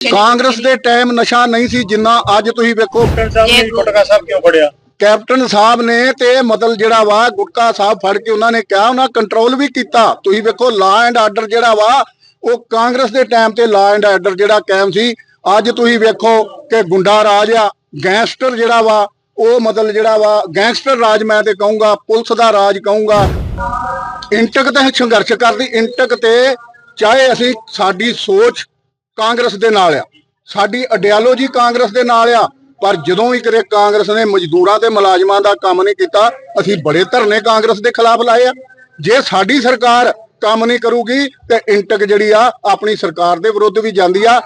ਕਾਂਗਰਸ ਦੇ ਟਾਈਮ ਨਸ਼ਾ ਨਹੀਂ ਸੀ ਜਿੰਨਾ ਅੱਜ ਤੁਸੀਂ ਵੇਖੋ ਕੈਪਟਨ ਸਾਹਿਬ ਨੇ ਗੁਟਕਾ ਸਾਹਿਬ ਕਿਉਂ ਫੜਿਆ? ਕੈਪਟਨ ਸਾਹਿਬ ਨੇ ਤੇ ਇਹ ਮਤਲਬ ਜਿਹੜਾ ਵਾ ਗੁਟਕਾ ਸਾਹਿਬ ਫੜ ਕੇ ਉਹਨਾਂ ਨੇ ਕਿਹਾ ਉਹਨਾਂ ਕੰਟਰੋਲ ਵੀ ਕੀਤਾ। ਤੁਸੀਂ ਵੇਖੋ ਲਾ ਐਂਡ ਆਰਡਰ ਜਿਹੜਾ ਵਾ ਉਹ ਕਾਂਗਰਸ ਦੇ ਟਾਈਮ ਤੇ ਲਾ ਐਂਡ ਆਰਡਰ ਜਿਹੜਾ ਕਾਇਮ ਸੀ। ਅੱਜ ਤੁਸੀਂ ਵੇਖੋ ਕਿ ਗੁੰਡਾ ਰਾਜ ਆ ਗੈਂਗਸਟਰ ਜਿਹੜਾ ਵਾ ਉਹ ਮਤਲਬ ਜਿਹੜਾ ਵਾ ਗੈਂਗਸਟਰ ਰਾਜ ਮੈਂ ਤੇ ਕਹੂੰਗਾ ਪੁਲਿਸ ਦਾ ਰਾਜ ਕਹੂੰਗਾ। ਇੰਟਕ ਤੇ ਸੰਘਰਸ਼ ਕਰਦੀ ਇੰਟਕ ਤੇ ਚਾਹੇ ਅਸੀਂ ਸਾਡੀ ਸੋਚ ਕਾਂਗਰਸ ਦੇ ਨਾਲ ਆ। ਸਾਡੀ ਆਈਡੀਓਲੋਜੀ ਕਾਂਗਰਸ ਦੇ ਨਾਲ ਆ। ਪਰ ਜਦੋਂ ਵੀ ਕਰੇ ਕਾਂਗਰਸ ਨੇ ਮਜ਼ਦੂਰਾਂ ਤੇ ਮੁਲਾਜ਼ਮਾਂ ਦਾ ਕੰਮ ਨਹੀਂ ਕੀਤਾ, ਅਸੀਂ ਬੜੇ ਧਰਨੇ ਕਾਂਗਰਸ ਦੇ ਖਿਲਾਫ ਲਾਏ ਆ। ਜੇ ਸਾਡੀ ਸਰਕਾਰ ਕੰਮ ਨਹੀਂ ਕਰੂਗੀ, ਤੇ ਇੰਟਕ ਜਿਹੜੀ ਆ, ਆਪਣੀ ਸਰਕਾਰ ਦੇ ਵਿਰੁੱਧ ਵੀ ਜਾਂਦੀ ਆ।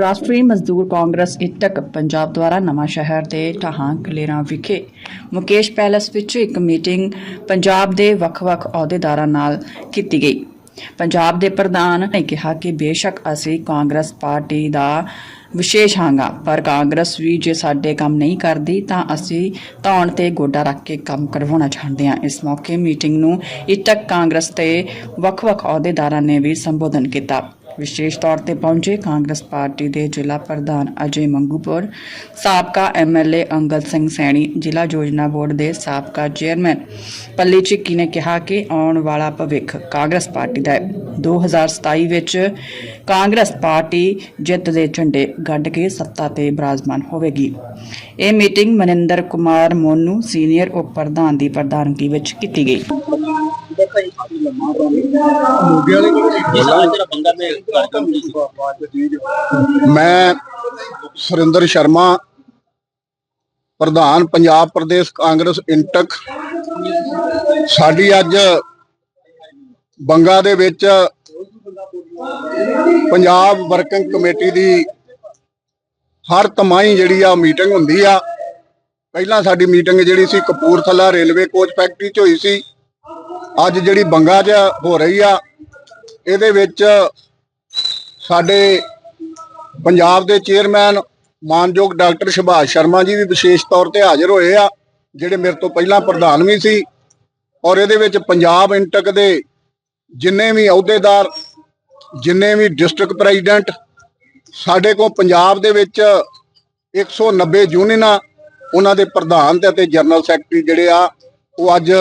ਰਾਸ਼ਟਰੀ ਮਜ਼ਦੂਰ ਕਾਂਗਰਸ ਇਟਕ ਪੰਜਾਬ ਦੁਆਰਾ ਨਵਾਂ ਸ਼ਹਿਰ ਦੇ ਢਾਹਾਂ ਕਲੇਰਾਂ ਵਿਖੇ ਮੁਕੇਸ਼ ਪੈਲੇਸ ਵਿੱਚ ਇੱਕ ਮੀਟਿੰਗ ਪੰਜਾਬ ਦੇ ਵੱਖ-ਵੱਖ ਅਹੁਦੇਦਾਰਾਂ ਨਾਲ ਕੀਤੀ ਗਈ। ਪੰਜਾਬ ਦੇ ਪ੍ਰਧਾਨ ਨੇ ਕਿਹਾ ਕਿ ਬੇਸ਼ੱਕ ਅਸੀਂ ਕਾਂਗਰਸ ਪਾਰਟੀ ਦਾ ਵਿਸ਼ੇਸ਼ ਹਾਂਗਾ, ਪਰ ਕਾਂਗਰਸ ਵੀ ਜੇ ਸਾਡੇ ਕੰਮ ਨਹੀਂ ਕਰਦੀ ਤਾਂ ਅਸੀਂ ਧੌਣ ਤੇ ਗੋਡਾ ਰੱਖ ਕੇ ਕੰਮ ਕਰਵਾਉਣਾ ਚਾਹੁੰਦੇ ਹਾਂ। ਇਸ ਮੌਕੇ ਮੀਟਿੰਗ ਨੂੰ ਇਟਕ ਕਾਂਗਰਸ ਤੇ ਵੱਖ-ਵੱਖ ਅਹੁਦੇਦਾਰਾਂ ਨੇ ਵੀ ਸੰਬੋਧਨ ਕੀਤਾ। ਵਿਸ਼ੇਸ਼ ਤੌਰ ਤੇ ਪਹੁੰਚੇ ਕਾਂਗਰਸ ਪਾਰਟੀ ਦੇ ਜ਼ਿਲ੍ਹਾ ਪ੍ਰਧਾਨ ਅਜੇ ਮੰਗੂਪੁਰ, ਸਾਬਕਾ ਐਮਐਲਏ ਅੰਗਦ ਸਿੰਘ ਸੈਣੀ, ਜ਼ਿਲ੍ਹਾ ਯੋਜਨਾ ਬੋਰਡ ਦੇ ਸਾਬਕਾ ਚੇਅਰਮੈਨ। ਪੱਲੀ ਚਿੱਕੀ ਨੇ ਕਿਹਾ ਕਿ ਆਉਣ ਵਾਲਾ ਭਵਿੱਖ ਕਾਂਗਰਸ ਪਾਰਟੀ ਦਾ ਹੈ। 2027 ਵਿੱਚ ਕਾਂਗਰਸ ਪਾਰਟੀ ਜਿੱਤ ਦੇ ਝੰਡੇ ਗੱਡ ਕੇ ਸੱਤਾ ਤੇ ਬਿਰਾਜਮਾਨ ਹੋਵੇਗੀ। ਇਹ ਮੀਟਿੰਗ ਮਨਿੰਦਰ ਕੁਮਾਰ ਮੋਨੂ ਸੀਨੀਅਰ ਉਪ ਪ੍ਰਧਾਨ ਦੀ ਪ੍ਰਧਾਨਗੀ ਵਿੱਚ ਕੀਤੀ ਗਈ। ਮੈਂ ਸੁਰਿੰਦਰ ਸ਼ਰਮਾ, ਪ੍ਰਧਾਨ ਪੰਜਾਬ ਪ੍ਰਦੇਸ਼ ਕਾਂਗਰਸ ਇੰਟਕ। ਸਾਡੀ ਅੱਜ ਬੰਗਾ ਦੇ ਵਿੱਚ ਪੰਜਾਬ ਵਰਕਿੰਗ ਕਮੇਟੀ ਦੀ ਹਰ ਤਮਾਈ ਜਿਹੜੀ ਆ ਮੀਟਿੰਗ ਹੁੰਦੀ ਆ। ਪਹਿਲਾਂ ਸਾਡੀ ਮੀਟਿੰਗ ਜਿਹੜੀ ਸੀ, ਕਪੂਰਥਲਾ ਰੇਲਵੇ ਕੋਚ ਫੈਕਟਰੀ 'ਚ ਹੋਈ ਸੀ। ਅੱਜ ਜਿਹੜੀ ਬੰਗਾ 'ਚ ਹੋ ਰਹੀ ਆ, ਇਹਦੇ ਵਿੱਚ ਸਾਡੇ ਪੰਜਾਬ ਦੇ ਚੇਅਰਮੈਨ ਮਾਨਯੋਗ ਡਾਕਟਰ ਸੁਭਾਸ਼ ਸ਼ਰਮਾ ਜੀ ਵੀ ਵਿਸ਼ੇਸ਼ ਤੌਰ ਤੇ ਹਾਜ਼ਰ ਹੋਏ ਆ, ਜਿਹੜੇ ਮੇਰੇ ਤੋਂ ਪਹਿਲਾਂ ਪ੍ਰਧਾਨ ਵੀ ਸੀ ਔਰ ਇਹਦੇ ਵਿੱਚ ਪੰਜਾਬ ਇੰਟਕ ਦੇ ਜਿੰਨੇ ਵੀ ਅਹੁਦੇਦਾਰ, ਜਿੰਨੇ ਵੀ ਡਿਸਟ੍ਰਿਕਟ ਪ੍ਰੈਜ਼ੀਡੈਂਟ, ਸਾਡੇ ਕੋਲ ਪੰਜਾਬ ਦੇ ਵਿੱਚ 190 ਯੂਨੀਅਨਾਂ, ਉਹਨਾਂ ਦੇ ਪ੍ਰਧਾਨ ਤੇ ਅਤੇ ਜਨਰਲ ਸੈਕਟਰੀ ਜਿਹੜੇ ਆ, ਉਹ ਅੱਜ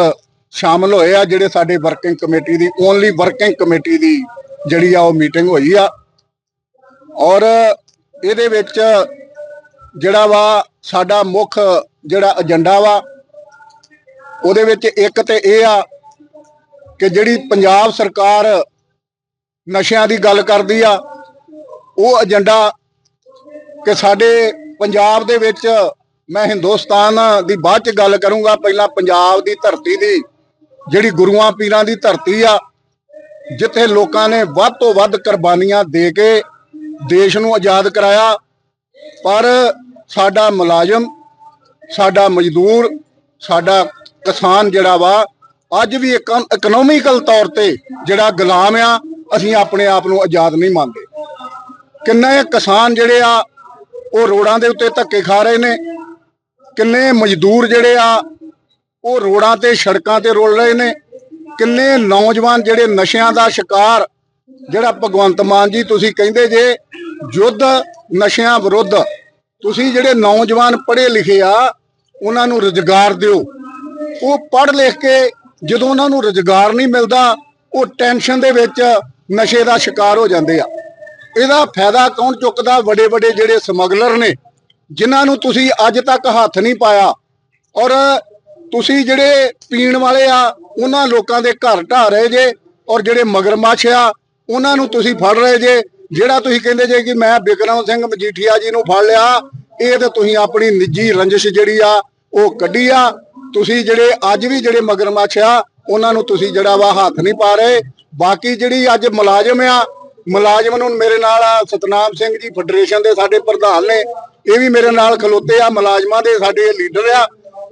ਸ਼ਾਮਲ ਹੋਏ ਆ ਜਿਹੜੇ ਸਾਡੇ ਵਰਕਿੰਗ ਕਮੇਟੀ ਦੀ ਓਨਲੀ ਵਰਕਿੰਗ ਕਮੇਟੀ ਦੀ ਜਿਹੜੀ ਆ ਉਹ ਮੀਟਿੰਗ ਹੋਈ ਆ। ਔਰ ਇਹਦੇ ਵਿੱਚ ਜਿਹੜਾ ਵਾ ਸਾਡਾ ਮੁੱਖ ਜਿਹੜਾ ਏਜੰਡਾ ਵਾ, ਉਹਦੇ ਵਿੱਚ ਇੱਕ ਤੇ ਇਹ ਆ ਕਿ ਜਿਹੜੀ ਪੰਜਾਬ ਸਰਕਾਰ ਨਸ਼ਿਆਂ ਦੀ ਗੱਲ ਕਰਦੀ ਆ, ਉਹ ਏਜੰਡਾ ਕਿ ਸਾਡੇ ਪੰਜਾਬ ਦੇ ਵਿੱਚ ਮੈਂ ਹਿੰਦੁਸਤਾਨ ਦੀ ਬਾਅਦ ਚ ਗੱਲ ਕਰੂੰਗਾ, ਪਹਿਲਾਂ ਪੰਜਾਬ ਦੀ ਧਰਤੀ ਦੀ। ਜਿਹੜੀ ਗੁਰੂਆਂ ਪੀਰਾਂ ਦੀ ਧਰਤੀ ਆ, ਜਿੱਥੇ ਲੋਕਾਂ ਨੇ ਵੱਧ ਤੋਂ ਵੱਧ ਕੁਰਬਾਨੀਆਂ ਦੇ ਕੇ ਦੇਸ਼ ਨੂੰ ਆਜ਼ਾਦ ਕਰਾਇਆ, ਪਰ ਸਾਡਾ ਮੁਲਾਜ਼ਮ, ਸਾਡਾ ਮਜ਼ਦੂਰ, ਸਾਡਾ ਕਿਸਾਨ ਜਿਹੜਾ ਵਾ, ਅੱਜ ਵੀ ਇਕਨੋਮਿਕਲ ਤੌਰ ਤੇ ਜਿਹੜਾ ਗੁਲਾਮ ਆ, ਅਸੀਂ ਆਪਣੇ ਆਪ ਨੂੰ ਆਜ਼ਾਦ ਨਹੀਂ ਮੰਨਦੇ। ਕਿੰਨੇ ਕਿਸਾਨ ਜਿਹੜੇ ਆ, ਉਹ ਰੋਡਾਂ ਦੇ ਉੱਤੇ ਧੱਕੇ ਖਾ ਰਹੇ ਨੇ, ਕਿੰਨੇ ਮਜ਼ਦੂਰ ਜਿਹੜੇ ਆ ਉਹ ਰੋਡਾਂ ਤੇ, ਸੜਕਾਂ ਤੇ ਰੁਲ ਰਹੇ ਨੇ। ਕਿੰਨੇ ਨੌਜਵਾਨ ਜਿਹੜੇ ਨਸ਼ਿਆਂ ਦਾ ਸ਼ਿਕਾਰ, ਜਿਹੜਾ ਭਗਵੰਤ ਮਾਨ ਜੀ ਤੁਸੀਂ ਕਹਿੰਦੇ ਜੇ, ਯੁੱਧ ਨਸ਼ਿਆਂ ਵਿਰੁੱਧ, ਤੁਸੀਂ ਜਿਹੜੇ ਨੌਜਵਾਨ ਪੜ੍ਹੇ ਲਿਖੇ ਆ, ਉਹਨਾਂ ਨੂੰ ਰੁਜ਼ਗਾਰ ਦਿਓ। ਉਹ ਪੜ੍ਹ ਲਿਖ ਕੇ ਜਦੋਂ ਉਹਨਾਂ ਨੂੰ ਰੁਜ਼ਗਾਰ ਨਹੀਂ ਮਿਲਦਾ, ਉਹ ਟੈਨਸ਼ਨ ਦੇ ਵਿੱਚ ਨਸ਼ੇ ਦਾ ਸ਼ਿਕਾਰ ਹੋ ਜਾਂਦੇ ਆ। ਇਹਦਾ ਫਾਇਦਾ ਕੌਣ ਚੁੱਕਦਾ? ਵੱਡੇ ਵੱਡੇ ਜਿਹੜੇ ਸਮਗਲਰ ਨੇ, ਜਿਨ੍ਹਾਂ ਨੂੰ ਤੁਸੀਂ ਅੱਜ ਤੱਕ ਹੱਥ ਨਹੀਂ ਪਾਇਆ। ਔਰ ਤੁਸੀਂ ਜਿਹੜੇ ਪੀਣ ਵਾਲੇ ਆ, ਉਹਨਾਂ ਲੋਕਾਂ ਦੇ ਘਰ ਢਾ ਰਹੇ ਜੇ ਔਰ ਜਿਹੜੇ ਮਗਰਮੱਛ ਆ, ਉਹਨਾਂ ਨੂੰ ਤੁਸੀਂ ਫੜ ਰਹੇ ਜੇ। ਜਿਹੜਾ ਤੁਸੀਂ ਕਹਿੰਦੇ ਜੇ ਕਿ ਮੈਂ ਬਿਕਰਮ ਸਿੰਘ ਮਜੀਠੀਆ ਜੀ ਨੂੰ ਫੜ ਲਿਆ, ਇਹ ਤੇ ਤੁਸੀਂ ਆਪਣੀ ਨਿੱਜੀ ਰੰਜਿਸ਼ ਜਿਹੜੀ ਆ, ਉਹ ਕੱਢੀ ਆ। ਤੁਸੀਂ ਜਿਹੜੇ ਅੱਜ ਵੀ ਜਿਹੜੇ ਮਗਰਮੱਛ ਆ, ਉਹਨਾਂ ਨੂੰ ਤੁਸੀਂ ਜਿਹੜਾ ਵਾ ਹੱਥ ਨਹੀਂ ਪਾ ਰਹੇ। ਬਾਕੀ ਜਿਹੜੀ ਅੱਜ ਮੁਲਾਜ਼ਮ ਆ, ਮੁਲਾਜ਼ਮ ਨੂੰ ਮੇਰੇ ਨਾਲ ਸਤਨਾਮ ਸਿੰਘ ਜੀ, ਫੈਡਰੇਸ਼ਨ ਦੇ ਸਾਡੇ ਪ੍ਰਧਾਨ ਨੇ, ਇਹ ਵੀ ਮੇਰੇ ਨਾਲ ਖਲੋਤੇ ਆ, ਮੁਲਾਜ਼ਮਾਂ ਦੇ ਸਾਡੇ ਲੀਡਰ ਆ।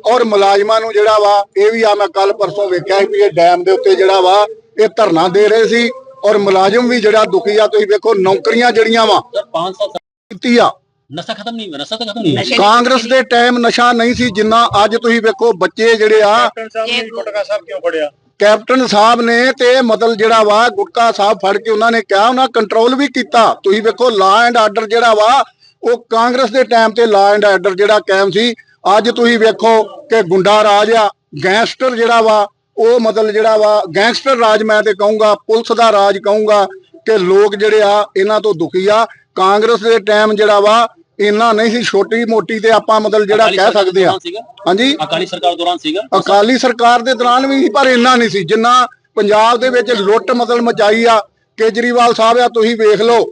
ਔਰ ਮੁਲਾਜ਼ਮਾਂ ਨੂੰ ਜਿਹੜਾ ਵਾ ਇਹ ਵੀ ਆ ਮੈਂ ਕੱਲ ਪਰਸੋਂ ਵੇਖਿਆ ਸੀ ਵੀ ਇਹ ਡੈਮ ਦੇ ਉੱਤੇ ਜਿਹੜਾ ਵਾ ਇਹ ਧਰਨਾ ਦੇ ਰਹੇ ਸੀ। ਔਰ ਮੁਲਾਜ਼ਮ ਵੀ ਜਿਹੜਾ ਦੁਖੀ ਆ ਤੁਸੀਂ ਵੇਖੋ ਨੌਕਰੀਆਂ ਜਿਹੜੀਆਂ ਵਾ ਸਰ 500 ਕੀਤੀ ਆ। ਨਸ਼ਾ ਖਤਮ ਨਹੀਂ ਹੋਇਆ ਨਸ਼ਾ ਤਾਂ ਖਤਮ ਨਹੀਂ ਹੋਇਆ। ਕਾਂਗਰਸ ਦੇ ਟਾਈਮ ਨਸ਼ਾ ਨਹੀਂ ਸੀ ਜਿੰਨਾ ਅੱਜ ਤੁਸੀਂ ਵੇਖੋ ਬੱਚੇ ਜਿਹੜੇ ਆ ਕੈਪਟਨ ਸਾਹਿਬ ਨੇ ਗੁਟਕਾ ਸਾਹਿਬ ਕਿਉਂ ਫੜਿਆ? ਕੈਪਟਨ ਸਾਹਿਬ ਨੇ ਤੇ ਮਤਲਬ ਜਿਹੜਾ ਵਾ ਗੁਟਕਾ ਸਾਹਿਬ ਫੜ ਕੇ ਉਹਨਾਂ ਨੇ ਕਿਹਾ ਉਹਨਾਂ ਕੰਟਰੋਲ ਵੀ ਕੀਤਾ। ਤੁਸੀਂ ਵੇਖੋ ਲਾ ਐਂਡ ਆਰਡਰ ਜਿਹੜਾ ਵਾ ਉਹ ਕਾਂਗਰਸ ਦੇ ਟਾਈਮ ਤੇ ਲਾ ਐਂਡ ਆਰਡਰ ਜਿਹੜਾ ਕਾਇਮ ਸੀ। ਅੱਜ ਤੁਸੀਂ ਵੇਖੋ ਕਿ ਗੁੰਡਾ ਰਾਜ ਆ ਗੈਂਗਸਟਰ ਜਿਹੜਾ ਵਾ ਉਹ ਮਤਲਬ ਜਿਹੜਾ ਵਾ ਗੈਂਗਸਟਰ ਰਾਜ ਮੈਂ ਤੇ ਕਹੂੰਗਾ ਪੁਲਿਸ ਦਾ ਰਾਜ ਕਹੂੰਗਾ ਕਿ ਲੋਕ ਜਿਹੜੇ ਆ ਇਹਨਾਂ ਤੋਂ ਦੁਖੀ ਆ। ਕਾਂਗਰਸ ਦੇ ਟਾਈਮ ਜਿਹੜਾ ਵਾ ਇੰਨਾ ਨਹੀਂ ਸੀ ਛੋਟੀ ਮੋਟੀ ਤੇ ਆਪਾਂ ਮਤਲਬ ਜਿਹੜਾ ਕਹਿ ਸਕਦੇ ਆ? ਹਾਂਜੀ? ਅਕਾਲੀ ਸਰਕਾਰ ਦੌਰਾਨ ਸੀਗਾ? ਅਕਾਲੀ ਸਰਕਾਰ ਦੇ ਦੌਰਾਨ ਵੀ ਸੀ, ਪਰ ਇੰਨਾ ਨਹੀਂ ਸੀ। ਜਿੰਨਾ ਪੰਜਾਬ ਦੇ ਵਿੱਚ ਲੁੱਟ ਮਤਲਬ ਮਚਾਈ ਆ ਕੇਜਰੀਵਾਲ ਸਾਹਿਬ ਆ ਤੁਸੀਂ ਵੇਖ ਲਓ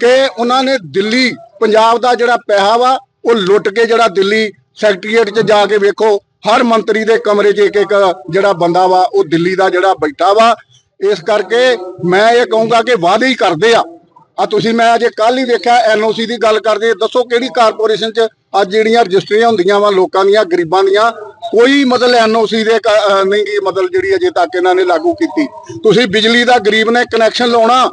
ਕਿ ਉਹਨਾਂ ਨੇ ਦਿੱਲੀ ਪੰਜਾਬ ਦਾ ਜਿਹੜਾ ਪੈਸਾ ਵਾ ਉਹ ਲੁੱਟ ਕੇ ਜਿਹੜਾ ਦਿੱਲੀ ਸੈਕਟਰੀਏਟ 'ਚ ਜਾ ਕੇ ਵੇਖੋ, ਹਰ ਮੰਤਰੀ ਦੇ ਕਮਰੇ 'ਚ ਇੱਕ ਇੱਕ ਜਿਹੜਾ ਬੰਦਾ ਵਾ, ਉਹ ਦਿੱਲੀ ਦਾ ਜਿਹੜਾ ਬੈਠਾ ਵਾ। ਇਸ ਕਰਕੇ ਮੈਂ ਇਹ ਕਹੂੰਗਾ ਕਿ ਵਾਅਦੇ ਹੀ ਕਰਦੇ ਆ। ਆ ਤੁਸੀਂ, ਮੈਂ ਅਜੇ ਕੱਲ ਹੀ ਵੇਖਿਆ ਐਨਓਸੀ ਦੀ ਗੱਲ ਕਰਦੇ ਦੱਸੋ ਕਿਹੜੀ ਕਾਰਪੋਰੇਸ਼ਨ 'ਚ ਅੱਜ ਜਿਹੜੀਆਂ ਰਜਿਸਟਰੀਆਂ ਹੁੰਦੀਆਂ ਵਾ ਲੋਕਾਂ ਦੀਆਂ, ਗਰੀਬਾਂ ਦੀਆਂ, ਕੋਈ ਮਤਲਬ ਐਨਓਸੀ ਦੇ ਕ- ਅਹ ਨਹੀਂ ਗੀ ਮਤਲਬ ਜਿਹੜੀ ਅਜੇ ਤੱਕ ਇਹਨਾਂ ਨੇ ਲਾਗੂ ਕੀਤੀ। ਤੁਸੀਂ ਬਿਜਲੀ ਦਾ ਗਰੀਬ ਨੇ ਕਨੈਕਸ਼ਨ ਲਾਉਣਾ।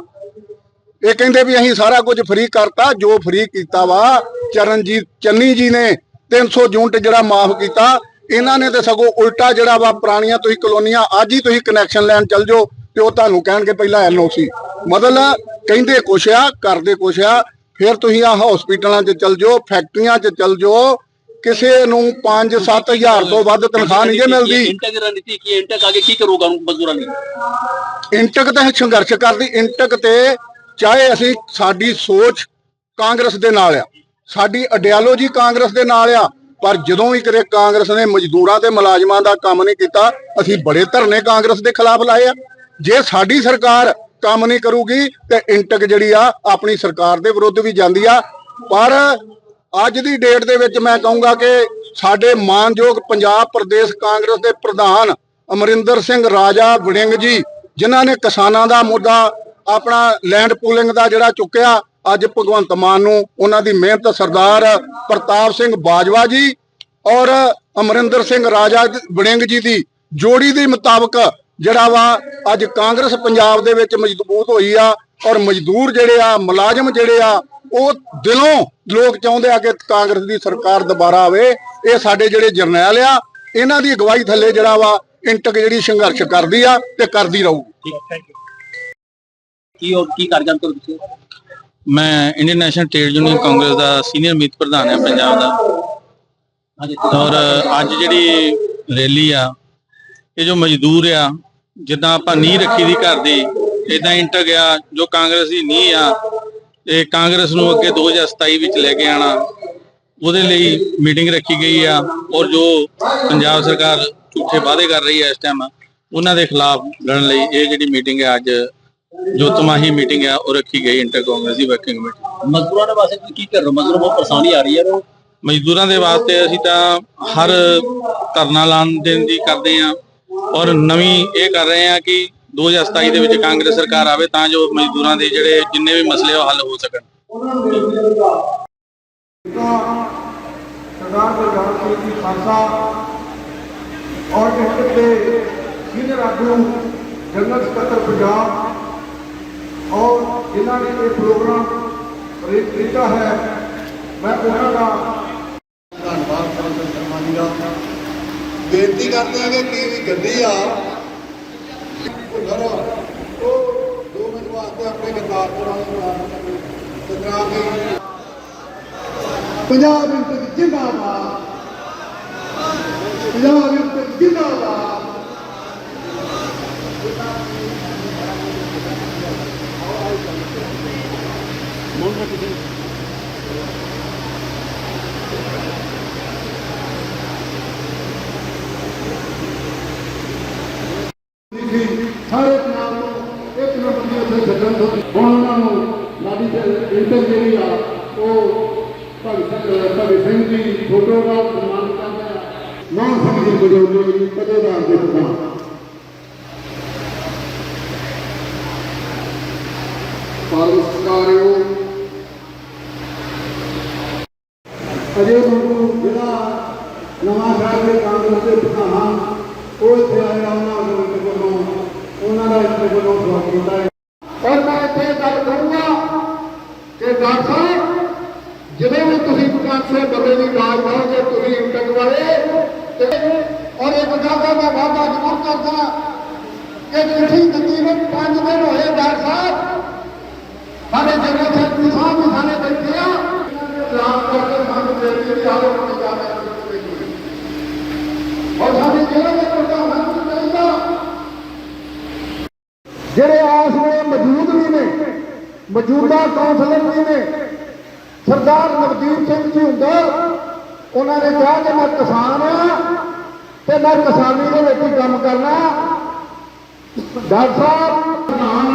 ਇਹ ਕਹਿੰਦੇ ਵੀ ਅਸੀਂ ਸਾਰਾ ਕੁਝ ਫ੍ਰੀ ਕਰਤਾ, ਜੋ ਫ੍ਰੀ ਕੀਤਾ ਵਾ, ਚਰਨਜੀਤ ਚੰਨੀ ਜੀ ਨੇ 300 ਯੂਨਿਟ ਜਿਹੜਾ ਮਾਫ ਕੀਤਾ ਇਹਨਾਂ ਨੇ ਤੇ ਸਗੋਂ ਉਲਟਾ ਜਿਹੜਾ ਵਾ ਪੁਰਾਣੀਆਂ ਤੁਸੀਂ ਕਲੋਨੀਆਂ ਅੱਜ ਹੀ ਤੁਸੀਂ ਕਨੈਕਸ਼ਨ ਲੈਣ ਚੱਲ ਜਾਓ ਤੇ ਉਹ ਤੁਹਾਨੂੰ ਕਹਿਣਗੇ ਪਹਿਲਾਂ ਐਨਓਸੀ ਮਤਲਬ ਕਹਿੰਦੇ ਕੁਛ ਆ ਕਰਦੇ ਕੁਛ ਆ ਫਿਰ ਤੁਸੀਂ ਆ ਹਸਪੀਟਲਾਂ 'ਚ ਚੱਲ ਜਾਓ ਫੈਕਟਰੀਆਂ 'ਚ ਚੱਲ ਜਾਓ ਕਿਸੇ ਨੂੰ 5-7000 ਤੋਂ ਵੱਧ ਤਨਖਾਹ ਨਹੀਂ ਜੇ ਮਿਲਦੀ। ਇੰਟਕ ਰਣਨੀਤੀ ਕੀ ਇੰਟਕ ਆਗੇ ਕੀ ਕਰੂਗਾ ਮਜ਼ਦੂਰਾਂ ਲਈ ਇੰਟਕ ਤੇ ਸੰਘਰਸ਼ ਕਰਦੀ ਇੰਟਕ ਤੇ ਚਾਹੇ ਅਸੀਂ ਸਾਡੀ ਸੋਚ ਕਾਂਗਰਸ ਦੇ ਨਾਲ ਆ ਸਾਡੀ ਆਈਡੀਓਲੋਜੀ ਕਾਂਗਰਸ ਦੇ ਨਾਲ ਆ, ਪਰ ਜਦੋਂ ਵੀ ਕਦੇ ਕਾਂਗਰਸ ਨੇ ਮਜ਼ਦੂਰਾਂ ਤੇ ਮੁਲਾਜ਼ਮਾਂ ਦਾ ਕੰਮ ਨਹੀਂ ਕੀਤਾ, ਅਸੀਂ ਬੜੇ ਧਰਨੇ ਕਾਂਗਰਸ ਦੇ ਖਿਲਾਫ ਲਾਏ ਆ। ਜੇ ਸਾਡੀ ਸਰਕਾਰ ਕੰਮ ਨਹੀਂ ਕਰੂਗੀ ਤੇ ਇੰਟਕ ਜਿਹੜੀ ਆ, ਆਪਣੀ ਸਰਕਾਰ ਦੇ ਵਿਰੁੱਧ ਵੀ ਜਾਂਦੀ ਆ। ਪਰ ਅੱਜ ਦੀ ਡੇਟ ਦੇ ਵਿੱਚ ਮੈਂ ਕਹੂੰਗਾ ਕਿ ਸਾਡੇ ਮਾਨਯੋਗ ਪੰਜਾਬ ਪ੍ਰਦੇਸ਼ ਕਾਂਗਰਸ ਦੇ ਪ੍ਰਧਾਨ ਅਮਰਿੰਦਰ ਸਿੰਘ ਰਾਜਾ ਵੜਿੰਗ ਜੀ, ਜਿਨ੍ਹਾਂ ਨੇ ਕਿਸਾਨਾਂ ਦਾ ਮੁੱਦਾ ਆਪਣਾ ਲੈਂਡ ਪੂਲਿੰਗ ਦਾ ਜਿਹੜਾ ਚੁੱਕਿਆ ਅੱਜ ਭਗਵੰਤ ਮਾਨ ਨੂੰ ਉਹਨਾਂ ਦੀ ਮਿਹਨਤ ਸਰਦਾਰ ਪ੍ਰਤਾਪ ਸਿੰਘ ਬਾਜਵਾ ਜੀ ਔਰ ਅਮਰਿੰਦਰ ਸਿੰਘ ਰਾਜਾ ਵੜਿੰਗ ਜੀ ਦੀ ਜੋੜੀ ਦੇ ਮੁਤਾਬਕ ਜਿਹੜਾ ਵਾ ਅੱਜ ਕਾਂਗਰਸ ਪੰਜਾਬ ਦੇ ਵਿੱਚ ਮਜ਼ਬੂਤ ਹੋਈ ਆ ਔਰ ਮਜ਼ਦੂਰ ਜਿਹੜੇ ਆ, ਮੁਲਾਜ਼ਮ ਜਿਹੜੇ ਆ, ਉਹ ਦਿਲੋਂ ਲੋਕ ਚਾਹੁੰਦੇ ਆ ਕਿ ਕਾਂਗਰਸ ਦੀ ਸਰਕਾਰ ਦੁਬਾਰਾ ਆਵੇ। ਇਹ ਸਾਡੇ ਜਿਹੜੇ ਜਰਨੈਲ ਆ, ਇਹਨਾਂ ਦੀ ਅਗਵਾਈ ਥੱਲੇ ਜਿਹੜਾ ਵਾ ਇੰਟਕ ਜਿਹੜੀ ਸੰਘਰਸ਼ ਕਰਦੀ ਆ ਤੇ ਕਰਦੀ ਰਹੂ। ਠੀਕ ਥੈਂਕ ਯੂ ਕੀ ਹੋਰ ਕੀ ਕਾਰਜਕ੍ਰਮ ਕਰੋ ਤੁਸੀਂ? ਮੈਂ Indian National Trade Union Congress ਦਾ ਸੀਨੀਅਰ ਮੀਤ ਪ੍ਰਧਾਨ ਹਾਂ ਪੰਜਾਬ ਦਾ। ਔਰ ਅੱਜ ਜਿਹੜੀ ਰੈਲੀ ਆ, ਇਹ ਜੋ ਮਜ਼ਦੂਰ ਆ, ਜਿੱਦਾਂ ਆਪਾਂ ਨੀਂਹ ਰੱਖੀ ਦੀ ਘਰ ਦੀ ਇਦਾਂ ਇੰਟਰ ਗਿਆ, ਜੋ ਕਾਂਗਰਸ ਦੀ ਨੀਂਹ ਆ, ਇਹ ਕਾਂਗਰਸ ਨੂੰ ਅੱਗੇ 2027 ਵਿੱਚ ਲੈ ਕੇ ਆਣਾ, ਉਹਦੇ ਲਈ ਮੀਟਿੰਗ ਰੱਖੀ ਗਈ ਆ। ਔਰ ਜੋ ਪੰਜਾਬ ਸਰਕਾਰ ਝੂਠੇ ਵਾਅਦੇ ਕਰ ਰਹੀ ਹੈ ਇਸ ਟਾਈਮ ਉਹਨਾਂ ਦੇ ਖਿਲਾਫ ਲੜਨ ਲਈ ਇਹ ਜਿਹੜੀ ਮੀਟਿੰਗ ਹੈ ਅੱਜ ਜੋ ਤਮਾਹੀ ਮੀਟਿੰਗ ਹੈ ਉਹ ਰੱਖੀ ਗਈ ਇੰਟਰ ਕਾਂਗਰਸ ਦੀ ਵਰਕਿੰਗ ਕਮੇਟੀ ਮਜ਼ਦੂਰਾਂ ਦੇ ਵਾਸਤੇ ਤੁਸੀਂ ਕੀ ਕਰ ਰਹੇ ਹੋ? ਮਜ਼ਦੂਰ ਬਹੁਤ ਪਰੇਸ਼ਾਨੀ ਆ ਰਹੀ ਹੈ ਉਹ ਮਜ਼ਦੂਰਾਂ ਦੇ ਵਾਸਤੇ ਅਸੀਂ ਤਾਂ ਹਰ ਧਰਨਾ ਲਾਉਣ ਦੇਣ ਦੀ ਕਰਦੇ ਹਾਂ। ਔਰ ਨਵੀਂ ਇਹ ਕਰ ਰਹੇ ਹਾਂ ਕਿ 2027 ਦੇ ਵਿੱਚ ਕਾਂਗਰਸ ਸਰਕਾਰ ਆਵੇ ਤਾਂ ਜੋ ਮਜ਼ਦੂਰਾਂ ਦੇ ਜਿਹੜੇ ਜਿੰਨੇ ਵੀ ਮਸਲੇ ਉਹ ਹੱਲ ਹੋ ਸਕਣ। ਸਰਦਾਰ ਬਲਰਾਮ ਸਿੰਘ ਜੀ ਖਾਲਸਾ ਔਰ ਡਿਸਟ੍ਰਿਕਟ ਦੇ ਸੀਨੀਅਰ ਆਗੂ ਜਨਰਲ ਸਕੱਤਰ ਪੰਜਾਬ ਔਰ ਜਿਨ੍ਹਾਂ ਨੇ ਇਹ ਪ੍ਰੋਗਰਾਮ ਕੀਤਾ ਹੈ, ਮੈਂ ਉਹਨਾਂ ਦਾ ਧੰਨਵਾਦ ਕਰਦਾ ਸ਼ਰਮਾ ਜੀ ਦਾ। ਬੇਨਤੀ ਕਰਦੇ ਹਾਂ ਕਿ ਕੀ ਗੱਡੀ ਆ। ਭੁੱਲਰ ਉਹ ਦੋ ਮਿੰਟ ਵਾਸਤੇ ਆਪਣੇ ਗਰਦਾਰ ਚਲਾਉਣ ਤੇ ਕਰਾ ਕੇ ਪੰਜਾਬ ਵਿੱਚ ਜਿੰਦਾਬਾਦ। ਪੰਜਾਬ ਵਿੱਚ ਜਿੰਦਾਬਾਦ। ਸੀ ਸਾਰੇ ਪੰਜਾਬ ਨੂੰ ਇੱਕ ਨੰਬਰ ਦੀ ਉੱਥੇ ਛੱਡਣ ਤੋਂ ਹੁਣ ਉਹਨਾਂ ਨੂੰ ਲਾਡੀ ਦੇ ਇੰਟਰ ਜਿਹੜੀ ਆ ਉਹ ਭਗਤ ਸਿੰਘ ਭਗਤ ਸਿੰਘ ਦੀ ਫੋਟੋ ਦਾ ਸਨਮਾਨ ਕਰਦਾ ਨਾ ਸਿੰਘ ਜੀ ਬੜੋਲੇ ਜੀ ਦੇ ਪ੍ਰਧਾਨ ਪਰਮਸਕਾਰਿਓ ਅਜੇ ਨੂੰ ਜਿਹੜਾ ਨਵਾਂ ਸ਼ਹਿਰ ਦੇ ਕਾਂਗਰਸ ਦੇ ਪ੍ਰਧਾਨ ਉਹ ਇੱਥੇ ਆਇਆ ਉਹਨਾਂ ਦੇ ਵੱਲੋਂ ਉਹਨਾਂ ਦਾ ਇੱਥੇ ਵੱਲੋਂ ਸਵਾਗਤ ਹੁੰਦਾ ਹੈ ਔਰ ਮੈਂ ਇੱਥੇ ਗੱਲ ਕਰੂੰਗਾ ਕਿ ਡਾਕਟਰ ਸਾਹਿਬ ਜਦੋਂ ਵੀ ਤੁਸੀਂ 500 ਬੰਦੇ ਦੀ ਗਾਜ ਪਾਓਗੇ ਤੁਸੀਂ ਇੰਟਕ ਵਾਲੇ ਤੇ ਔਰ ਇੱਕ ਗੱਲ ਦਾ ਮੈਂ ਵਾਅਦਾ ਜ਼ਰੂਰ ਕਰਦਾ ਕਿ ਚਿੱਠੀ ਦਿੱਤੀ ਨੂੰ 5 ਦਿਨ ਹੋਏ ਡਾਕਟਰ ਸਾਹਿਬ ਸਾਡੇ ਜਨਰਲ ਸੈਕਟਰੀ ਸਾਹਿਬ ਵੀ ਸਾਡੇ ਬੈਠੇ ਆ ਐਲਾਨ ਕਰਕੇ ਸਾਨੂੰ ਦੇ ਦਿੱਤੀ ਕਿ ਆਲੋ ਕੋਈ ਜਾਵੇ ਔਰ ਸਾਡੇ ਜ਼ਿਲ੍ਹੇ ਜਿਹੜੇ ਆਸ ਵੇਲੇ ਮੌਜੂਦ ਵੀ ਨੇ, ਮੌਜੂਦਾ ਕੌਂਸਲਰ ਵੀ ਨੇ, ਸਰਦਾਰ ਨਵਦੀਪ ਸਿੰਘ ਜੀ ਹੁੰਦਾ, ਉਹਨਾਂ ਨੇ ਕਿਹਾ ਕਿ ਮੈਂ ਕਿਸਾਨ ਆ ਤੇ ਮੈਂ ਕਿਸਾਨੀ ਦੇ ਵਿੱਚ ਹੀ ਕੰਮ ਕਰਨਾ। ਡਾਕਟਰ ਸਾਹਿਬ ਪ੍ਰਧਾਨ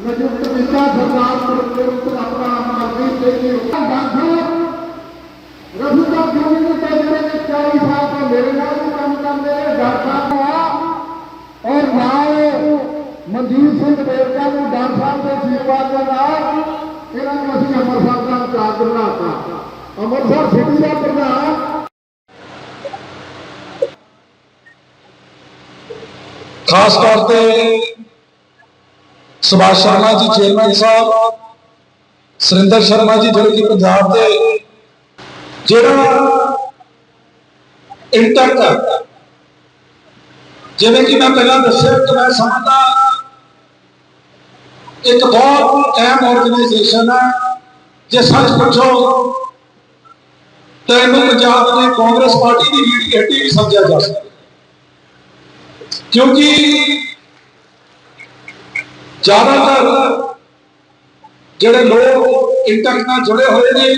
ਨਿਯੁਕਤ ਕੀਤਾ ਸਰਦਾਰ ਪ੍ਰਮੁੱਖ ਆਪਣਾ ਨਵਦੀਪ ਸਿੰਘ ਜੀ। ਡਾਕਟਰ ਰਫੂਗਾ ਜੀ ਦੇ ਜਿਹੜੇ 40 ਸਾਲ ਤੋਂ ਮੇਰੇ ਨਾਲ ਕੰਮ ਕਰਦੇ ਨੇ ਡਾਕਟਰ ਆ। ਔਰ ਨਾਲ ਮਨਜੀਤ ਸਿੰਘ ਦੇਵਤਾ ਨੂੰ ਡਾਕਟਰ ਸਾਹਿਬ ਦੇ ਅਸ਼ੀਰਵਾਦ ਦੇ ਨਾਲ ਇਹਨਾਂ ਨੂੰ ਅਸੀਂ ਅੰਮ੍ਰਿਤਸਰ ਦਾ ਚਾਰਜ ਬਣਾਤਾ। ਅੰਮ੍ਰਿਤਸਰ ਸਿਟੀ ਦਾ ਪ੍ਰਧਾਨ। ਖਾਸ ਤੌਰ ਤੇ ਸੁਭਾਸ਼ ਸ਼ਰਮਾ ਜੀ, ਚੇਅਰਮੈਨ ਸਾਹਿਬ, ਸੁਰਿੰਦਰ ਸ਼ਰਮਾ ਜੀ ਜਿਹੜੇ ਕਿ ਪੰਜਾਬ ਦੇ ਜਿਹੜਾ ਇੰਟਰਕ ਜਿਵੇਂ ਕਿ ਮੈਂ ਪਹਿਲਾਂ ਦੱਸਿਆ ਕਿ ਮੈਂ ਸਮਝਦਾ ਇੱਕ ਬਹੁਤ ਅਹਿਮ ਆਰਗੇਨਾਈਜੇਸ਼ਨ ਹੈ ਜੇ ਸੱਚ ਪੁੱਛੋ, ਤਾਂ ਇਹਨੂੰ ਪੰਜਾਬ ਦੇ ਕਾਂਗਰਸ ਪਾਰਟੀ ਦੀ ਰੀੜ ਹੱਡੀ ਵੀ ਸਮਝਿਆ ਜਾ ਸਕਦਾ। ਕਿਉਂਕਿ ਜ਼ਿਆਦਾਤਰ ਜਿਹੜੇ ਲੋਕ ਇੰਟਰਨੈਟ ਨਾਲ ਜੁੜੇ ਹੋਏ ਨੇ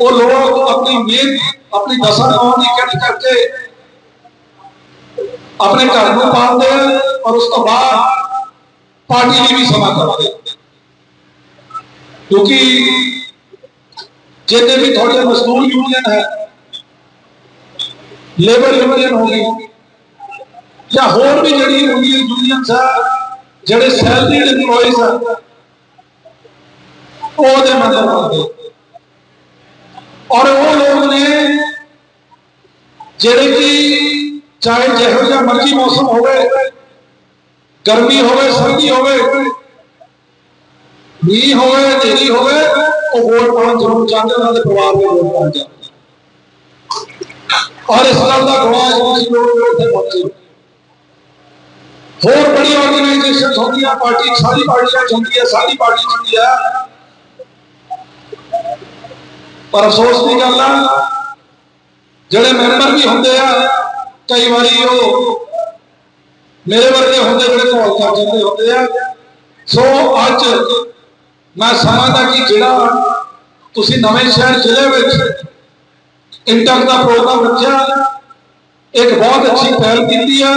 ਉਹ ਲੋਕ ਆਪਣੀ ਮਿਹਨਤ ਆਪਣੀ ਦਸਾਂ ਨੌਂ ਦੀ ਕਿਰਤ ਕਰਕੇ ਆਪਣੇ ਘਰ ਨੂੰ ਪਾਲਦੇ ਔਰ ਉਸ ਤੋਂ ਬਾਅਦ ਪਾਰਟੀ ਲਈ ਵੀ ਸਮਾਂ ਕਰਦੇ ਕਿਉਂਕਿ ਜਿੰਨੇ ਵੀ ਤੁਹਾਡੇ ਮਜ਼ਦੂਰ ਯੂਨੀਅਨ ਹੈ ਲੇਬਰ ਯੂਨੀਅਨ ਹੋ ਗਈ, ਜਾਂ ਹੋਰ ਵੀ ਜਿਹੜੀ ਯੂਨੀਅਨ ਯੂਨੀਅਨਸ ਆ, ਜਿਹੜੇ ਸੈਲਰੀਡ EMPLOYEES ਆ ਉਹਦੇ ਮਦਦ ਕਰਦੇ ਔਰ ਉਹ ਲੋਕ ਨੇ ਜਿਹੜੇ ਕਿ ਚਾਹੇ ਜਿਹੋ ਜਿਹਾ ਮਰਜ਼ੀ ਮੌਸਮ ਹੋਵੇ, ਗਰਮੀ ਹੋਵੇ, ਸਰਦੀ ਹੋਵੇ, ਮੀਂਹ ਹੋਵੇ ਹਨੇਰੀ ਹੋਵੇ, ਉਹ ਵੋਟ ਪਾਉਣ ਜ਼ਰੂਰ ਚਾਹੁੰਦੇ ਉਹਨਾਂ ਦੇ ਪਰਿਵਾਰ ਦੇ ਵੋਟ ਪਾਉਣ ਚਾਹੁੰਦੇ ਔਰ ਇਸ ਗੱਲ ਦਾ ਗਵਾਹ ਤੁਸੀਂ ਲੋਕ ਇੱਥੇ ਪਹੁੰਚੇ ਹੋਰ ਬੜੀ ਆਰਗੇਨਾਈਜੇਸ਼ਨ ਹੁੰਦੀਆਂ, ਪਾਰਟੀ, ਸਾਰੀ ਪਾਰਟੀਆਂ ਚ ਹੈ ਸਾਰੀ ਪਾਰਟੀ ਚੰਗੀ ਹੈ। ਪਰ ਅਫਸੋਸ ਦੀ ਗੱਲ ਆ, ਜਿਹੜੇ ਮੈਂਬਰ ਵੀ ਹੁੰਦੇ ਆ, ਕਈ ਵਾਰੀ ਉਹ ਮੇਰੇ ਵਰਗੇ ਹੁੰਦੇ ਜਿਹੜੇ ਘੋਲ ਕਰ ਜਾਂਦੇ ਹੁੰਦੇ ਆ। ਸੋ ਅੱਜ ਮੈਂ ਸਮਝਦਾ ਕਿ ਜਿਹੜਾ ਤੁਸੀਂ ਨਵੇਂ ਸ਼ਹਿਰ ਜ਼ਿਲ੍ਹੇ ਵਿੱਚ ਇੰਟਰ ਦਾ ਪ੍ਰੋਗਰਾਮ ਰੱਖਿਆ, ਇੱਕ ਬਹੁਤ ਅੱਛੀ ਪਹਿਲ ਕੀਤੀ ਆ।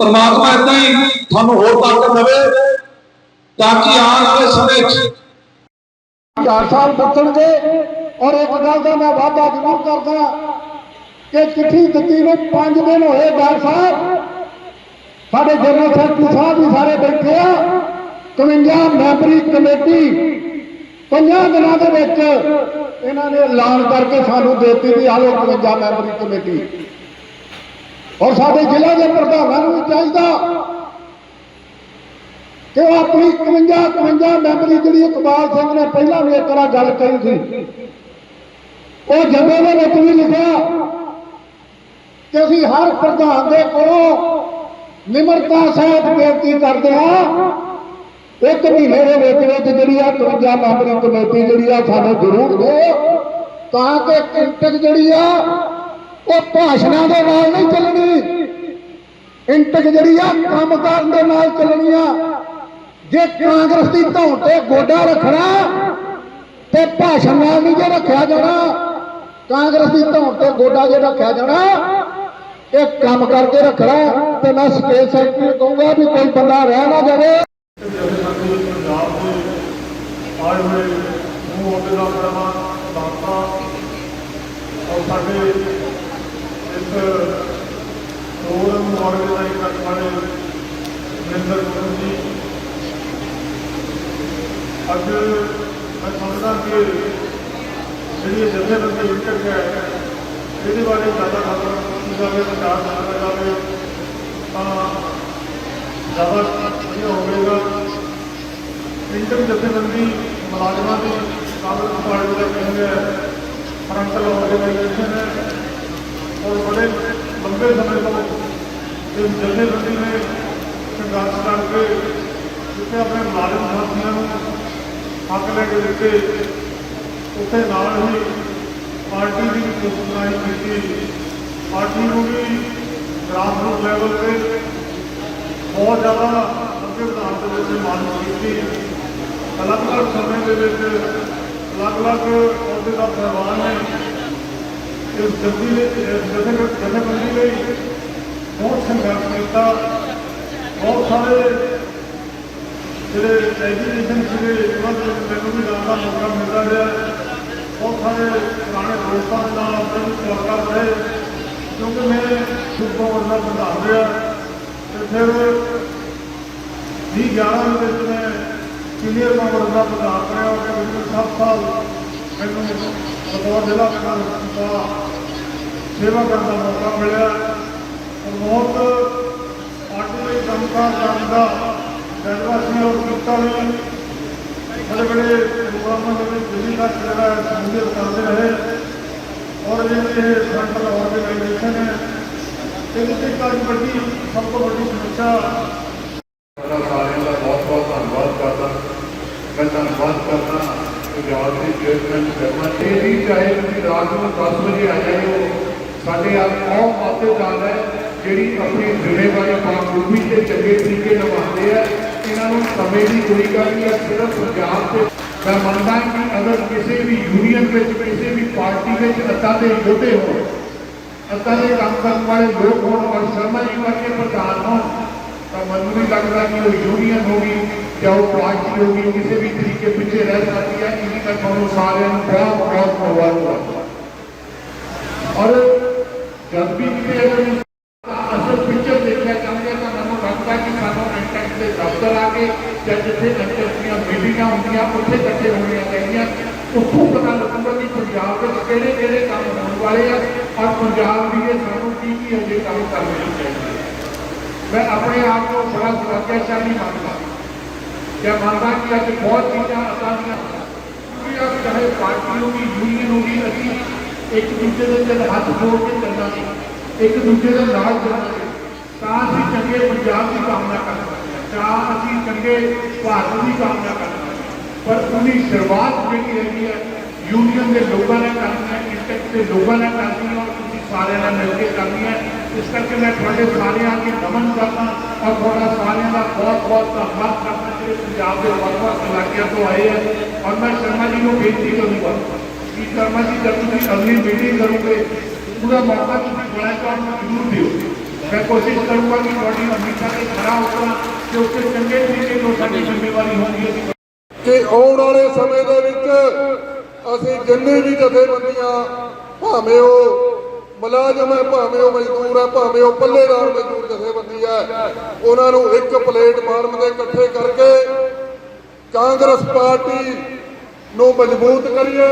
ਪਰਮਾਤਮਾ ਇਦਾਂ ਹੀ ਤੁਹਾਨੂੰ ਹੋਰ ਤਾਕਤ ਦੇਵੇ, ਤਾਂ ਕਿ ਆਉਣ ਵਾਲੇ ਸਮੇਂ 'ਚ ਚਾਰ ਸਾਲ ਪੁੱਛਣਗੇ ਔਰ ਇੱਕ ਗੱਲ ਦਾ ਮੈਂ ਵਾਅਦਾ ਜ਼ਰੂਰ ਕਰਦਾ ਕਿ ਚਿੱਠੀ ਦਿੱਤੀ ਨੂੰ 5 ਦਿਨ ਹੋਏ ਡਾਕਟਰ ਸਾਹਿਬ। ਸਾਡੇ ਜਨਰਲ ਸੈਕਟਰੀ ਸਾਹਿਬ ਵੀ ਸਾਰੇ ਬੈਠੇ ਆ। 52 ਮੈਂਬਰੀ ਕਮੇਟੀ ਪੰਜਾਂ ਦਿਨਾਂ ਦੇ ਵਿੱਚ ਇਹਨਾਂ ਨੇ ਐਲਾਨ ਕਰਕੇ ਸਾਨੂੰ ਦੇ ਦਿੱਤੀ। ਵੀ ਆਲੋ 52 ਮੈਂਬਰੀ ਕਮੇਟੀ। ਔਰ ਸਾਡੇ ਜ਼ਿਲ੍ਹੇ ਦੇ ਪ੍ਰਧਾਨਾਂ ਨੂੰ ਵੀ ਚਾਹੀਦਾ ਕਿ ਉਹ ਆਪਣੀ 51 51 ਮੈਂਬਰੀ ਜਿਹੜੀ ਇਕਬਾਲ ਸਿੰਘ ਨੇ ਪਹਿਲਾਂ ਵੀ ਇੱਕ ਵਾਰ ਗੱਲ ਕਹੀ ਸੀ। ਉਹ ਜਮੇ ਦੇ ਵਿੱਚ ਵੀ ਲਿਖਿਆ ਕਿ ਅਸੀਂ ਹਰ ਪ੍ਰਧਾਨ ਦੇ ਕੋਲੋਂ ਨਿਮਰਤਾ ਸਾਹਿਬ ਬੇਨਤੀ ਕਰਦੇ ਹਾਂ, ਇੱਕ ਮਹੀਨੇ ਦੇ ਵਿੱਚ ਵਿੱਚ ਜਿਹੜੀ ਆ 53 ਮੈਂਬਰੀ ਕਮੇਟੀ ਜਿਹੜੀ ਆ ਸਾਨੂੰ ਜ਼ਰੂਰ ਦਿਓ, ਤਾਂ ਕਿ ਇੰਟਕ ਜਿਹੜੀ ਆ, ਉਹ ਭਾਸ਼ਣਾਂ ਦੇ ਨਾਲ ਨਹੀਂ ਚੱਲਣੀ। ਇੰਟਕ ਜਿਹੜੀ ਆ ਕੰਮ ਕਰਨ ਦੇ ਨਾਲ ਚੱਲਣੀ ਆ। ਜੇ ਕਾਂਗਰਸ ਦੀ ਧੌਣ ਤੇ ਗੋਡਾ ਰੱਖਣਾ ਤੇ ਭਾਸ਼ਣ ਨਾਲ ਨਹੀਂ ਜੇ ਰੱਖਿਆ ਜਾਣਾ ਕਾਂਗਰਸ ਦੀ ਧੌਣ ਤੇ ਗੋਡਾ ਜੇ ਰੱਖਿਆ ਜਾਣਾ, ਇਹ ਕੰਮ ਕਰਕੇ ਰੱਖਣਾ ਤੇ ਮੈਂ ਸਟੇਟ ਸੈਕਟਰੀ ਕਹੂੰਗਾ ਵੀ ਕੋਈ ਬੰਦਾ ਰਹਿ ਨਾ ਜਾਵੇ। ਸਾਡੇ ਇਸ ਪ੍ਰੋਗਰਾਮ ਆਰਗੇਨਾਈਜ਼ ਕਰਨ ਵਾਲੇ ਮਨਿੰਦਰ ਗੁਰੂ ਜੀ ਅੱਜ ਮੈਂ ਸਮਝਦਾ ਕਿ ਜਿਹੜੀ ਇਹ ਜਥੇਬੰਦੀ ਉੱਠ ਹੈ ਇਹਦੇ ਬਾਰੇ ਜ਼ਿਆਦਾ ਖਬਰ ਕੀਤੀ ਜਾਵੇ ਵਿਚਾਰ ਕਰਨਾ ਜਾਵੇ ਤਾਂ ਜ਼ਿਆਦਾ ਵਧੀਆ ਹੋਵੇਗਾ ਇੰਟਰ ਜਥੇਬੰਦੀ ਮੁਲਾਜ਼ਮਾਂ ਦੀ ਕਾਂਗਰਸ ਪਾਰਟੀ ਦਾ ਕਹਿੰਦੇ ਫਰੰਟਲ ਆਰਗੇਨਾਈਜੇਸ਼ਨ ਹੈ। ਔਰ ਬੜੇ ਲੰਬੇ ਸਮੇਂ ਤੋਂ ਤੇ ਜਥੇਬੰਦੀ ਨੇ ਸੰਘਰਸ਼ ਕਰਕੇ ਜਿੱਥੇ ਆਪਣੇ ਮੁਲਾਜ਼ਮ ਸਾਥੀਆਂ ਨੂੰ ਹੱਕ ਲੈ ਕੇ ਦਿੱਤੇ ਉੱਥੇ ਨਾਲ ਹੀ ਪਾਰਟੀ ਦੀ ਵੀ ਕੀਤੀ ਪਾਰਟੀ ਨੂੰ ਵੀ ਗ੍ਰਾਸਰੂਟ ਲੈਵਲ ਤੇ ਬਹੁਤ ਜ਼ਿਆਦਾ ਅੱਗੇ ਵਧਾਉਣ ਦੇ ਵਿੱਚ ਮਾਲੂਮ ਕੀਤੀ ਅਲੱਗ-ਅਲੱਗ ਸਮੇਂ ਦੇ ਵਿੱਚ ਅਲੱਗ-ਅਲੱਗ ਅਹੁਦੇ ਦਾ ਪ੍ਰਵਾਨ ਨੇ ਇਸ ਜੱਦੀ ਦੇ ਜਥੇ ਜਥੇਬੰਦੀ ਲਈ ਬਹੁਤ ਸੰਘਰਸ਼ ਕੀਤਾ। ਬਹੁਤ ਸਾਰੇ ਜਿਹੜੇ ਐਜੂਕੇਸ਼ਨ ਸੀਗੇ, ਉਹਨਾਂ ਦੇ ਮੈਨੂੰ ਵੀ ਜਾਣ ਦਾ ਮੌਕਾ ਮਿਲਦਾ ਰਿਹਾ। ਬਹੁਤ ਸਾਰੇ ਪੁਰਾਣੇ ਦੋਸਤਾਂ ਦੇ ਨਾਲ ਮੈਨੂੰ ਵੀ ਮੁਲਾਕਾਤ ਰਹੇ, ਕਿਉਂਕਿ ਮੈਂ ਸੁਪਰ ਵਰਨਾ ਪ੍ਰਧਾਨ ਰਿਹਾ। ਤੇ ਫਿਰ 2011 ਦੇ ਵਿੱਚ ਮੈਂ ਸੀਨੀਅਰ ਮੈਂਬਰ ਦਾ ਪ੍ਰਧਾਨ ਬਣਿਆ, ਉਹ ਵਿੱਚ 7 ਸਾਲ ਮੈਨੂੰ ਬਤੌਰ ਜ਼ਿਲ੍ਹਾ ਕਾਂਗਰਸ ਦਾ ਸੇਵਾ ਕਰਨ ਦਾ ਮੌਕਾ ਮਿਲਿਆ। ਔਰ ਬਹੁਤ ਪਾਰਟੀ ਲਈ ਕੰਮਕਾਰ ਕਰਨ ਦਾ ਜਜ਼ਬਾ ਸੀ, ਔਰ ਕੀਤਾ ਵੀ। ਬੜੇ ਬੜੇ ਪ੍ਰੋਗਰਾਮਾਂ ਦੇ ਵਿੱਚ ਦਿੱਲੀ ਤੱਕ ਜਿਹੜਾ ਸ਼ਮੂਲੀਅਤ ਕਰਦੇ ਰਹੇ। ਔਰ ਜਿਹੜੀ ਸੈਂਟਰਲ ਆਰਗੇਨਾਈਜੇਸ਼ਨ ਹੈ ਇਹਦੇ ਤੇ ਕਾਫੀ ਵੱਡੀ, ਸਭ ਤੋਂ ਵੱਡੀ ਸਮੱਸਿਆ ਸਾਰਿਆਂ ਦਾ ਬਹੁਤ ਬਹੁਤ ਧੰਨਵਾਦ ਕਰਦਾ। ਮੈਂ ਧੰਨਵਾਦ ਕਰਦਾ ਪੰਜਾਬ ਦੇ ਚੇਅਰਮੈਨ ਸ਼ਰਮਾ ਜੀ। ਵੀ ਚਾਹੇ ਤੁਸੀਂ ਰਾਤ ਨੂੰ 10 ਵਜੇ ਆ ਜਾਇਓ, ਸਾਡੇ ਆਪ ਕੌਮ ਮਾਤੇਦਾਰ ਹੈ, ਜਿਹੜੀ ਆਪਣੀ ਜ਼ਿੰਮੇਵਾਰੀ ਬਾਖੂਬੀ ਤੇ ਚੰਗੇ ਤਰੀਕੇ ਨਿਭਾਉਂਦੇ ਆ। ਇਹਨਾਂ ਨੂੰ ਸਮੇਂ ਦੀ ਕੋਈ ਗੱਲ ਨਹੀਂ ਹੈ ਸਿਰਫ ਪੰਜਾਬ ਤੇ ਮੈਂ ਮੰਨਦਾ ਕਿ ਅਗਰ ਕਿਸੇ ਵੀ ਯੂਨੀਅਨ ਵਿੱਚ ਕਿਸੇ ਵੀ ਪਾਰਟੀ ਵਿੱਚ ਅੱਤਾ ਦੇ ਯੋਧੇ ਹੋਣ ਅੱਤਾ ਦੇ ਕੰਮ ਕਰਨ ਵਾਲੇ ਲੋਕ ਹੋਣ ਔਰ ਸ਼ਰਮਾ ਜੀ ਵਰਗੇ ਪ੍ਰਧਾਨ ਹੋਣ ਤਾਂ ਮੈਨੂੰ ਨਹੀਂ ਲੱਗਦਾ ਕਿ ਉਹ ਯੂਨੀਅਨ ਹੋਗੀ ਜਾਂ ਉਹ ਪਾਰਟੀ ਹੋਗੀ ਕਿਸੇ ਵੀ ਤਰੀਕੇ ਪਿੱਛੇ ਰਹਿ ਸਕਦੀ ਹੈ ਇਸ ਲਈ ਤੁਹਾਨੂੰ ਸਾਰਿਆਂ ਨੂੰ ਬਹੁਤ ਬਹੁਤ ਮੁਬਾਰਕ ਕਰਦਾ ਔਰ ਜਦ ਵੀ ਕਿਤੇ ਅਗਰ ਅਸਲ ਪਿਕਚਰ ਦੇਖਿਆ ਚਾਹੁੰਦੇ ਤਾਂ ਮੈਨੂੰ ਲੱਗਦਾ ਕਿ ਸਾਨੂੰ ਇੰਟੈਕਟ ਦੇ ਦਫ਼ਤਰ ਆ ਕੇ ਜਾਂ ਜਿੱਥੇ ਇੰਟੈਕਟ ਦੀਆਂ ਮੀਟਿੰਗਾਂ ਹੁੰਦੀਆਂ ਉੱਥੇ ਇਕੱਠੇ ਹੋਣੀਆਂ ਚਾਹੀਦੀਆਂ ਉੱਥੋਂ ਪਤਾ ਲੱਗੂਗਾ ਕਿ ਪੰਜਾਬ ਵਿੱਚ ਕਿਹੜੇ ਕਿਹੜੇ ਕੰਮ ਹੋਣ ਵਾਲੇ ਆ ਔਰ ਪੰਜਾਬ ਦੀ ਇਹ ਸਾਨੂੰ ਕੀ ਕੀ ਅਜੇ ਕੰਮ ਕਰਨੇ ਚਾਹੀਦੇ ਮੈਂ ਆਪਣੇ ਆਪ ਨੂੰ ਬੜਾ ਸੁਰੱਖਿਆਸ਼ਾਲੀ ਮੰਨਦਾ ਜਾਂ ਮੰਨਦਾ ਕਿ ਅੱਜ ਬਹੁਤ ਚੀਜ਼ਾਂ ਆਸਾਨੀਆਂ ਪੂਰੀਆਂ ਚਾਹੇ ਪਾਰਟੀ ਹੋਗੀ ਯੂਨੀਅਨ ਹੋਗੀ ਅਸੀਂ ਇੱਕ ਦੂਜੇ ਦੇ ਜਦ ਹੱਥ ਜੋੜ ਕੇ ਚੱਲਾਂਗੇ ਇੱਕ ਦੂਜੇ ਦੇ ਨਾਲ ਚੱਲਾਂਗੇ ਤਾਂ ਅਸੀਂ ਚੰਗੇ ਪੰਜਾਬ ਦੀ ਕਾਮਨਾ ਕਰ ਸਕਦੇ ਹਾਂ ਤਾਂ ਅਸੀਂ ਚੰਗੇ ਭਾਰਤ ਦੀ ਕਾਮਨਾ ਕਰ ਸਕਦੇ ਹਾਂ ਪਰ ਉਹਦੀ ਸ਼ੁਰੂਆਤ ਜਿਹੜੀ ਹੈਗੀ ਹੈ ਯੂਨੀਅਨ ਦੇ ਲੋਕਾਂ ਨੇ ਕਰਨੀ ਹੈ ਇੰਟੈਕਟ ਦੇ ਲੋਕਾਂ ਨੇ ਕਰਨੀ ਹੈ ਔਰ ਤੁਸੀਂ ਸਾਰਿਆਂ ਨੇ ਮਿਲ ਕੇ ਕਰਨੀ ਹੈ ਇਸ ਕਰਕੇ ਮੈਂ ਤੁਹਾਡੇ ਸਾਰਿਆਂ ਅੱਗੇ ਨਮਨ ਕਰਦਾ ਔਰ ਤੁਹਾਡਾ ਸਾਰਿਆਂ ਦਾ ਬਹੁਤ ਬਹੁਤ ਧੰਨਵਾਦ ਕਰਦਾ ਜਿਹੜੇ ਪੰਜਾਬ ਦੇ ਵੱਖ-ਵੱਖ ਇਲਾਕਿਆਂ ਤੋਂ ਆਏ ਹੈ ਔਰ ਮੈਂ ਸ਼ਰਮਾ ਜੀ ਨੂੰ ਬੇਨਤੀ ਕਰੂੰਗਾ ਕਿ ਸ਼ਰਮਾ ਜੀ ਜਦ ਤੁਸੀਂ ਅਗਲੀ ਮੀਟਿੰਗ ਕਰੋਗੇ ਉਹਦਾ ਮੌਕਾ ਤੁਸੀਂ ਬੜਾ ਕੰਮ ਜ਼ਰੂਰ ਦਿਓ ਮੈਂ ਕੋਸ਼ਿਸ਼ ਕਰੂੰਗਾ ਕਿ ਤੁਹਾਡੀ ਅਮੀਠਾ ਤੇ ਖੜਾ ਉਤਰਾਂ ਤੇ ਉੱਤੇ ਚੰਗੇ ਤਰੀਕੇ ਨਾਲ ਸਾਡੀ ਜ਼ਿੰਮੇਵਾਰੀ ਹੋਣੀ ਹੈ। ਕਿ ਆਉਣ ਵਾਲੇ ਸਮੇਂ ਦੇ ਵਿੱਚ ਅਸੀਂ ਜਿੰਨੇ ਵੀ ਜਥੇਬੰਦੀਆਂ, ਭਾਵੇਂ ਉਹ ਮੁਲਾਜ਼ਮ ਹੈ, ਭਾਵੇਂ ਉਹ ਮਜ਼ਦੂਰ ਹੈ, ਭਾਵੇਂ ਉਹ ਪੱਲੇਦਾਰ ਮਜ਼ਦੂਰ ਜਥੇਬੰਦੀ ਹੈ, ਉਹਨਾਂ ਨੂੰ ਇੱਕ ਪਲੇਟਫਾਰਮ ਦੇ ਇਕੱਠੇ ਕਰਕੇ ਕਾਂਗਰਸ ਪਾਰਟੀ ਨੂੰ ਮਜ਼ਬੂਤ ਕਰੀਏ।